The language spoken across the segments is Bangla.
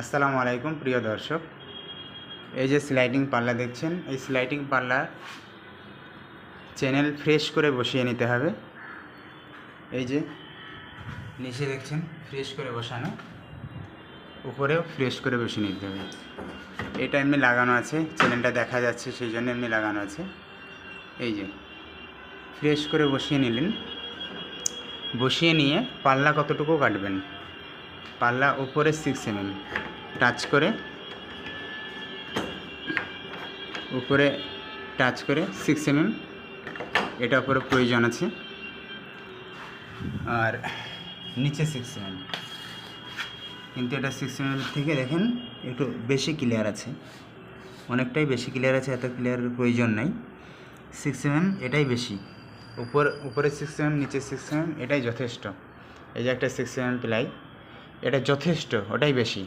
আসসালামু আলাইকুম, প্রিয় দর্শক। এই যে স্লাইডিং পাল্লা দেখছেন, এই স্লাইডিং পাল্লা চ্যানেল ফ্রেশ করে বসিয়ে নিতে হবে। এই যে নিচে দেখছেন ফ্রেশ করে বসানো। উপরেও ফ্রেশ করে বসিয়ে নিতে হবে। এটা এমনি লাগানো আছে চ্যানেলটা দেখা যাচ্ছে, সেই জন্য এমনি লাগানো আছে। এই যে ফ্রেশ করে বসিয়ে নিলেন। বসিয়ে নিয়ে পাল্লা কতটুকু কাটবেন? পাল্লা উপরে সিক্স এমএম টাচ করে, উপরে টাচ করে সিক্স এমএম এটা উপরে প্রয়োজন আছে। আর নিচে সিক্স এমএম কিন্তু এটা সিক্স এমএম থেকে দেখেন একটু বেশি ক্লিয়ার আছে। অনেকটাই বেশি ক্লিয়ার আছে, এত ক্লিয়ারের প্রয়োজন নাই। সিক্স এমএম এটাই বেশি। উপর, উপরে সিক্স এমএম নিচে সিক্স এমএম এটাই যথেষ্ট। এই যে একটা সিক্স এমএম প্লাই। এটা যথেষ্ট, ওটাই বেশি।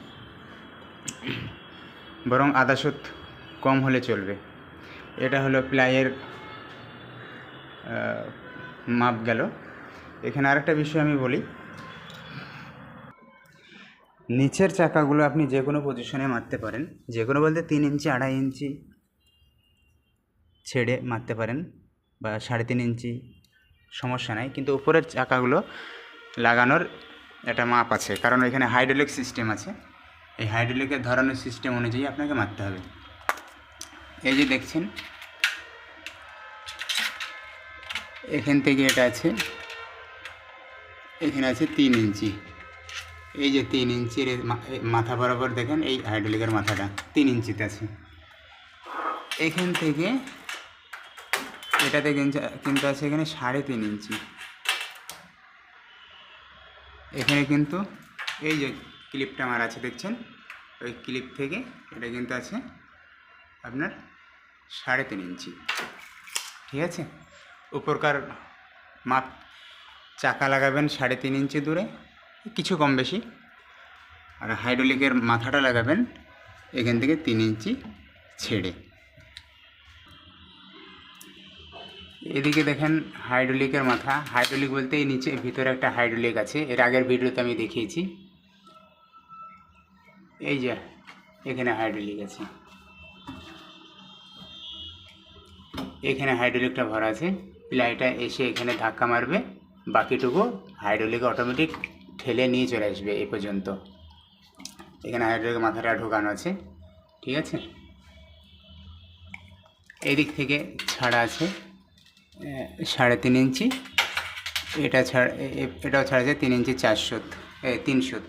বরং আদা সুত কম হলে চলবে। এটা হলো প্লাইয়ের মাপ গেল। এখানে আরেকটা বিষয় আমি বলি। নিচের চাকাগুলো আপনি যে কোনো পজিশনে মারতে পারেন। যে কোনো বলতে তিন ইঞ্চি, আড়াই ইঞ্চি ছেড়ে মারতে পারেন বা সাড়ে তিন ইঞ্চি, সমস্যা নাই। কিন্তু উপরের চাকাগুলো লাগানোর একটা মাপ আছে। কারণ এখানে হাইড্রোলিক সিস্টেম আছে। এই হাইড্রোলিকের ধরানোর সিস্টেম অনুযায়ী আপনাকে মারতে হবে। এই যে দেখছেন, এখান থেকে এটা আছে, এখানে আছে তিন ইঞ্চি। এই যে তিন ইঞ্চির মাথা বরাবর দেখেন, এই হাইড্রোলিকের মাথাটা তিন ইঞ্চিতে আছে। এখান থেকে, এটাতে কিন্তু আছে এখানে সাড়ে তিন ইঞ্চি। এখানে কিন্তু এই যে ক্লিপটা আমার আছে, দেখছেন? ওই ক্লিপ থেকে এটা কিন্তু আছে আপনার সাড়ে তিন ইঞ্চি। ঠিক আছে? উপরকার মাপ চাকা লাগাবেন সাড়ে তিন ইঞ্চি দূরে, কিছু কম বেশি। আর হাইড্রোলিকের মাথাটা লাগাবেন এখান থেকে তিন ইঞ্চি ছেড়ে। এদিকে দেখেন হাইড্রোলিকের মাথা। হাইড্রোলিক বলতে এই নিচে, ভিতরে একটা হাইড্রোলিক আছে। এর আগের ভিডিওতে আমি দেখিয়েছি। এই যে, এখানে হাইড্রোলিক আছে। এখানে হাইড্রোলিকটা ভরা আছে। প্লাইটা এসে এখানে ধাক্কা মারবে। বাকিটুকু হাইড্রোলিক অটোমেটিক ঠেলে নিয়ে চলে আসবে এ পর্যন্ত। এখানে হাইড্রোলিক মাথাটা ঢোকানো আছে। ঠিক আছে? এদিক থেকে ছাড়া আছে। সাড়ে তিন ইঞ্চি। এটা ছাড় এটাও ছাড়া আছে তিন ইঞ্চি চার সুত তিন সুত।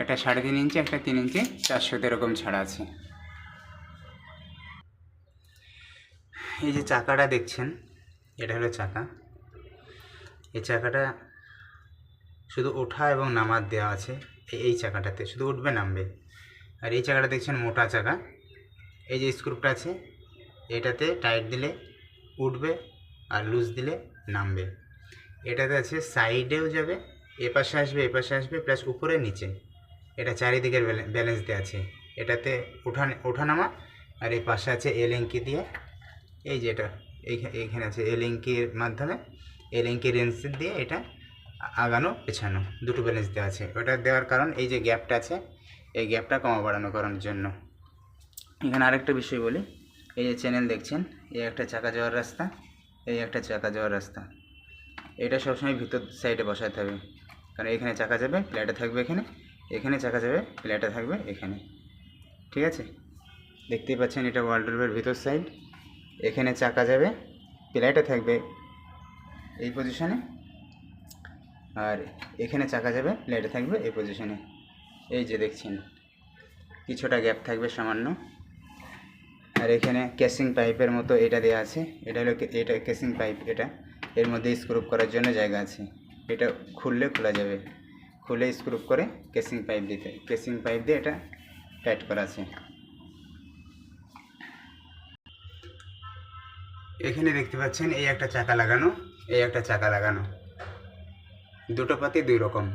একটা সাড়ে তিন ইঞ্চি, একটা তিন ইঞ্চি, চার সুত এরকম ছাড়া আছে। এই যে চাকাটা দেখছেন, এটা হলো চাকা। এই চাকাটা শুধু ওঠা এবং নামার দেওয়া আছে এই চাকাটাতে। শুধু উঠবে, নামবে। আর এই চাকাটা দেখছেন মোটা চাকা। এই যে স্ক্রুপটা আছে, এটাতে টাইট দিলে উঠবে আর লুজ দিলে নামবে। এটাতে আছে সাইডেও যাবে এ পাশে আসবে এ পাশে আসবে প্লাস উপরে নিচে। এটা চারিদিকের ব্যালে- ব্যালেন্স দেওয়া আছে। এটাতে ওঠা ওঠানামা আর এই পাশে আছে এলিঙ্কি দিয়ে। এই যে এটা, এইখা- এইখানে আছে এলিঙ্কির মাধ্যমে, এলিঙ্কি রেঞ্জ দিয়ে এটা আগানো, পেছানো। দুটো ব্যালেন্স দেওয়া আছে। ওটা দেওয়ার কারণ এই যে গ্যাপটা আছে, এই গ্যাপটা কমা বাড়ানো করার জন্য। এখানে আরেকটা বিষয় বলি। এই যে চ্যানেল দেখছেন, এই একটা চাকা যাওয়ার রাস্তা, এই একটা চাকা যাওয়ার রাস্তা। এটা সবসময় ভিতর সাইডে বসাতে হবে। কারণ এখানে চাকা যাবে প্লেটে থাকবে এখানে এখানে চাকা যাবে প্লেটে থাকবে এখানে। ঠিক আছে? দেখতেই পাচ্ছেন এটা ওয়ার্ল্ড্রোবের ভিতর সাইড এখানে চাকা যাবে প্লেটে থাকবে এই পজিশনে আর এখানে চাকা যাবে প্লেটে থাকবে এই পজিশনে এই যে দেখছেন, কিছুটা গ্যাপ থাকবে সামান্য। আর এখানে কেসিং পাইপের মতো এটা দেওয়া আছে। এটা হলো এটা কেসিং পাইপ এটা। এর মধ্যে স্ক্রুপ করার জন্য জায়গা আছে। এটা খুললে খোলা যাবে। খুলে স্ক্রুপ করে কেসিং পাইপ দিতে। কেসিং পাইপ দিয়ে এটা টাইট করা আছে। এখানে দেখতে পাচ্ছেন এই একটা চাকা লাগানো, এই একটা চাকা লাগানো। দুটো পাতি দুই রকম।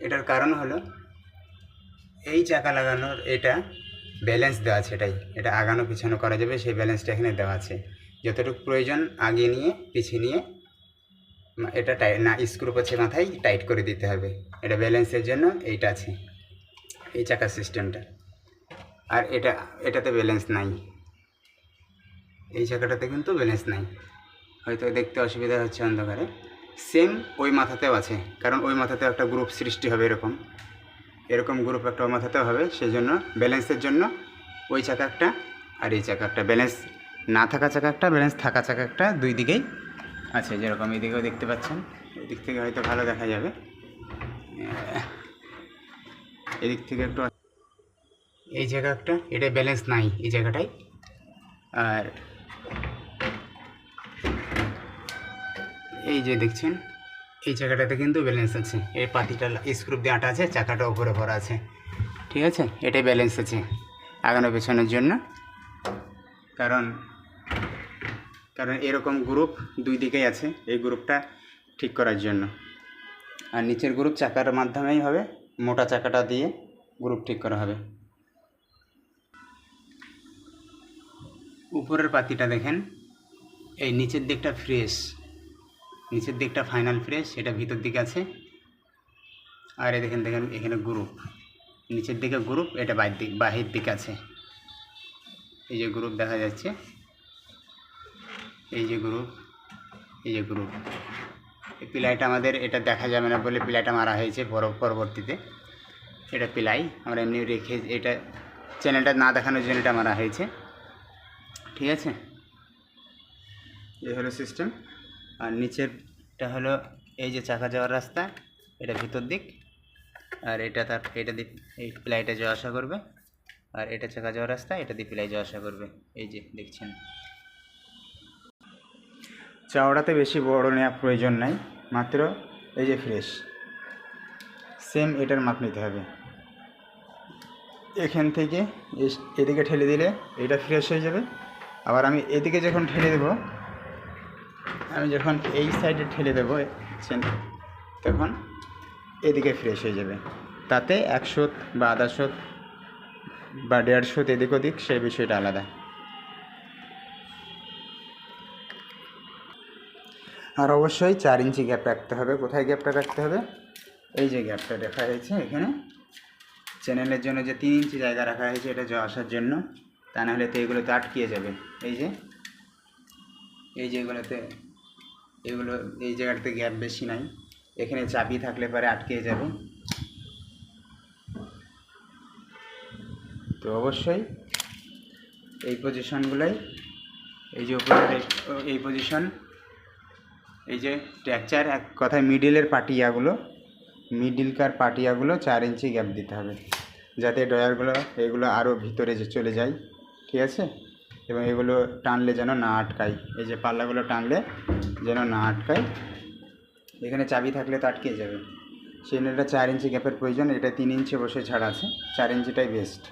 এটার কারণ হলো, এই চাকা লাগানোর এটা ব্যালেন্স দেওয়া আছে এটাই। এটা আগানো পিছানো করা যাবে, সেই ব্যালেন্সটা এখানে দেওয়া আছে। যতটুকু প্রয়োজন আগে নিয়ে পিছিয়ে নিয়ে এটা টাই না স্ক্রু আছে মাথায় টাইট করে দিতে হবে। এটা ব্যালেন্সের জন্য এইটা আছে, এই চাকার সিস্টেমটা আর এটা, এটাতে ব্যালেন্স নাই। এই চাকাটাতে কিন্তু ব্যালেন্স নাই। হয়তো দেখতে অসুবিধা হচ্ছে অন্ধকারে। সেম ওই মাথাতেও আছে, কারণ ওই মাথাতেও একটা গ্রুপ সৃষ্টি হবে এরকম। এরকম গ্রুপ একটা ওই মাথাতেও হবে সেই জন্য ব্যালেন্সের জন্য ওই চাকা একটা আর এই চাকা একটা। ব্যালেন্স না থাকা চাকা একটা ব্যালেন্স থাকা চাকা একটা দুই দিকেই আছে, যেরকম এদিকেও দেখতে পাচ্ছেন। এদিক থেকে হয়তো ভালো দেখা যাবে। এদিক থেকে একটু এই জায়গা একটা এটা ব্যালেন্স নাই এই জায়গাটায় আর এই যে দেখছেন এই চাকাটাতে কিন্তু ব্যালেন্স আছে। এই পাতিটা স্ক্রুপ দিয়ে আটা আছে, চাকাটা উপরে ভরা আছে। ঠিক আছে? এটাই ব্যালেন্স আছে আগানো পেছনের জন্য। কারণ কারণ এরকম গ্রুপ দুই দিকেই আছে এই গ্রুপটা ঠিক করার জন্য। আর নিচের গ্রুপ চাকার মাধ্যমেই হবে, মোটা চাকাটা দিয়ে গ্রুপ ঠিক করা হবে। উপরের পাতিটা দেখেন, এই নিচের দিকটা ফ্রেশ নিচের দিকটা ফাইনাল ফ্রেশ এটা ভিতর দিকে আছে। আর এই দেখেন দেখেন, এখানে গ্রুপ নিচের দিকে গ্রুপ এটা বাইর দিক, বাহির দিকে আছে। এই যে গ্রুপ দেখা যাচ্ছে। এই যে গ্রুপ এই যে গ্রুপ এই পিলাইটা আমাদের, এটা দেখা যাবে না বলে পিলাইটা মারা হয়েছে পর- পরবর্তীতে। এটা পিলাই আমরা এমনি রেখে, এটা চ্যানেলটা না দেখানোর জন্য এটা মারা হয়েছে। ঠিক আছে? এই হলো সিস্টেম আর নিচেরটা হলো এই যে চাকা যাওয়ার রাস্তা, এটা ভিতর দিক। আর এটা তার, এটা দিয়ে এই প্লাইটা যাওয়া আসা করবে। আর এটা চাকা যাওয়ার রাস্তা, এটা দিয়ে প্লাই যাওয়া আসা করবে। এই যে দেখছেন। চওড়াতে বেশি বড় নেওয়া প্রয়োজন নাই, মাত্র এই যে ফ্রেশ। সেম এটার মাপ নিতে হবে। এখান থেকে এদিকে ঠেলে দিলে এটা ফ্রেশ হয়ে যাবে। আবার আমি এদিকে যখন ঠেলে দেবো আমি যখন এই সাইডে ঠেলে দেবো তখন এদিকে ফ্রেশ হয়ে যাবে। তাতে একশো বা আধাশো বা দেড়শো এদিক ওদিক সেই বিষয়টা আলাদা। আর অবশ্যই চার ইঞ্চি গ্যাপ রাখতে হবে। কোথায় গ্যাপটা রাখতে হবে? এই যে গ্যাপটা দেখা হয়েছে এখানে। চ্যানেলের জন্য যে তিন ইঞ্চি জায়গা রাখা হয়েছে, এটা আসার জন্য, তা নাহলে তো এগুলোতে আটকিয়ে যাবে। এই যে, এই যেগুলোতে এগুলো, এই জায়গাটাতে গ্যাপ বেশি নাই। এখানে চাবি থাকলে পরে আটকে যাবে। তো অবশ্যই এই পজিশনগুলোই এই যে উপরের এই- পজিশন এই যে ট্র্যাকচার এক কথায় মিডিলের পাটিয়াগুলো মিডিলকার পাটিয়াগুলো চার ইঞ্চি গ্যাপ দিতে হবে। যাতে ডয়ারগুলো এগুলো আরও ভিতরে যে চলে যায়, ঠিক আছে? এবং এগুলো টানলে যেন না আটকায়। এই যে পাল্লাগুলো টানলে যেন না আটকায়। এখানে চাবি থাকলে তো আটকে যাবে। সেই জন্য এটা চার ইঞ্চি গ্যাপের প্রয়োজন, এটা তিন ইঞ্চি বসে ছাড়া আছে। চার ইঞ্চিটাই বেস্ট